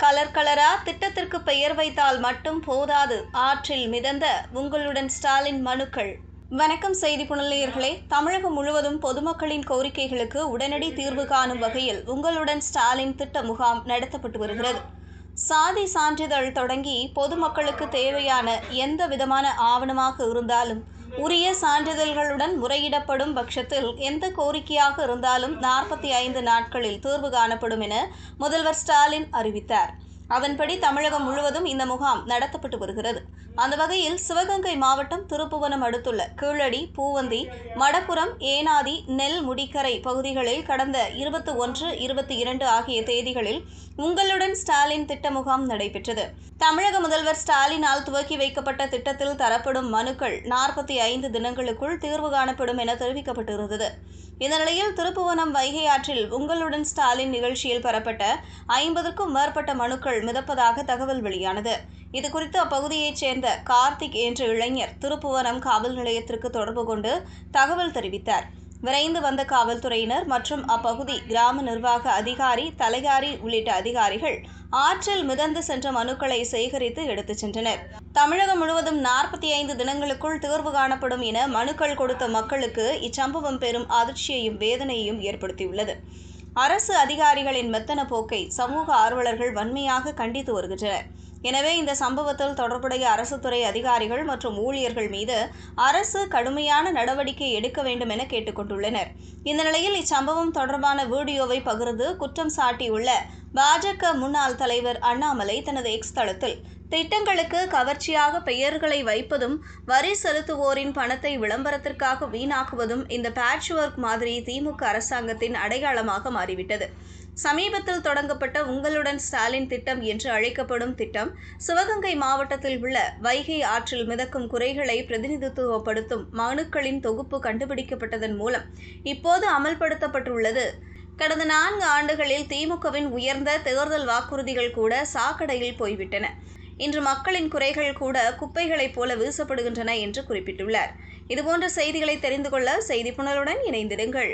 Colour கலரா திட்டத்திற்கு பெயர் வைத்தால் மட்டும் போதாது. ஆற்றில் மிதந்த உங்களுடன் ஸ்டாலின் மனுக்கள். வணக்கம் செய்தி புனலியர்களே தமிழகம் முழுவதும் பொதுமக்களின் கோரிக்கைகளுக்கு உடனடி தீர்வு காணும் வகையில் உங்களுடன் ஸ்டாலின் திட்ட முகாம் நடத்தப்பட்டு வருகிறது. சாதி சான்றிதழ் தொடங்கி பொதுமக்களுக்கு தேவையான எந்த விதமான ஆவணமாக இருந்தாலும் உரிய சான்றிதழ்களுடன் முறையிடப்படும் பட்சத்தில் எந்த கோரிக்கையாக இருந்தாலும் நாற்பத்தி ஐந்து நாட்களில் தீர்வு காணப்படும் என முதல்வர் ஸ்டாலின் அறிவித்தார். அதன்படி தமிழகம் முழுவதும் இந்த முகாம் நடத்தப்பட்டு வருகிறது. அந்த வகையில் சிவகங்கை மாவட்டம் திருப்புவனம் அடுத்துள்ள கீழடி பூவந்தி மடப்புரம் ஏனாதி நெல் முடிக்கரை பகுதிகளில் கடந்த இருபத்தி ஒன்று இருபத்தி இரண்டு ஆகிய தேதிகளில் உங்களுடன் ஸ்டாலின் திட்ட முகாம் நடைபெற்றது. தமிழக முதல்வர் ஸ்டாலினால் துவக்கி வைக்கப்பட்ட திட்டத்தில் தரப்படும் மனுக்கள் நாற்பத்தி ஐந்து தினங்களுக்குள் தீர்வு காணப்படும் என தெரிவிக்கப்பட்டிருந்தது. இந்த நிலையில் திருப்புவனம் வைகை ஆற்றில் உங்களுடன் ஸ்டாலின் நிகழ்ச்சியில் பெறப்பட்ட ஐம்பதுக்கும் மேற்பட்ட மனுக்கள் மிதப்பதாக தகவல் வெளியானது. இதுகுறித்து அப்பகுதியைச் சேர்ந்த கார்த்திக் என்ற இளைஞர் திருப்புவனம் காவல் நிலையத்திற்கு தொடர்பு கொண்டு தகவல் தெரிவித்தார். விரைந்து வந்த காவல்துறையினர் மற்றும் அப்பகுதி கிராம நிர்வாக அதிகாரி தலைகாரி உள்ளிட்ட அதிகாரிகள் ஆற்றில் மிதந்து சென்ற மனுக்களை சேகரித்து எடுத்துச் சென்றனர். தமிழகம் முழுவதும் நாற்பத்தி ஐந்து தினங்களுக்குள் தீர்வு காணப்படும் என மனுக்கள் கொடுத்த மக்களுக்கு இச்சம்பவம் பெரும் அதிர்ச்சியையும் வேதனையையும் ஏற்படுத்தியுள்ளது. அரசு அதிகாரிகளின் மெத்தன போக்கை சமூக ஆர்வலர்கள் வன்மையாக கண்டித்து வருகின்றனர். எனவே இந்த சம்பவத்தில் தொடர்புடைய அரசு துறை அதிகாரிகள் மற்றும் ஊழியர்கள் மீது அரசு கடுமையான நடவடிக்கை எடுக்க வேண்டும் என கேட்டுக்கொண்டுள்ளனர் இந்த நிலையில் இச்சம்பவம் தொடர்பான வீடியோவை பகிர்ந்து குற்றம் சாட்டியுள்ள பாஜக முன்னாள் தலைவர் அண்ணாமலை தனது எக்ஸ் தளத்தில் திட்டங்களுக்கு கவர்ச்சியாக பெயர்களை வைப்பதும் வரி செலுத்துவோரின் பணத்தை விளம்பரத்திற்காக வீணாக்குவதும் இந்த பேட்ச் ஒர்க் மாதிரி திமுக அரசாங்கத்தின் அடையாளமாக மாறிவிட்டது. சமீபத்தில் தொடங்கப்பட்ட உங்களுடன் ஸ்டாலின் திட்டம் என்று அழைக்கப்படும் திட்டம் சிவகங்கை மாவட்டத்தில் உள்ள வைகை ஆற்றில் மிதக்கும் குறைகளை பிரதிநிதித்துவப்படுத்தும் மனுக்களின் தொகுப்பு கண்டுபிடிக்கப்பட்டதன் மூலம் இப்போது அமல்படுத்தப்பட்டுள்ளது. கடந்த நான்கு ஆண்டுகளில் திமுகவின் உயர்ந்த தேர்தல் வாக்குறுதிகள் கூட சாக்கடையில் போய்விட்டன. இன்று மக்களின் குறைகள் கூட குப்பைகளைப் போல வீசப்படுகின்றன என்று குறிப்பிட்டுள்ளார். இதுபோன்ற செய்திகளை தெரிந்து கொள்ள செய்தி புனலுடன் இணைந்திருங்கள்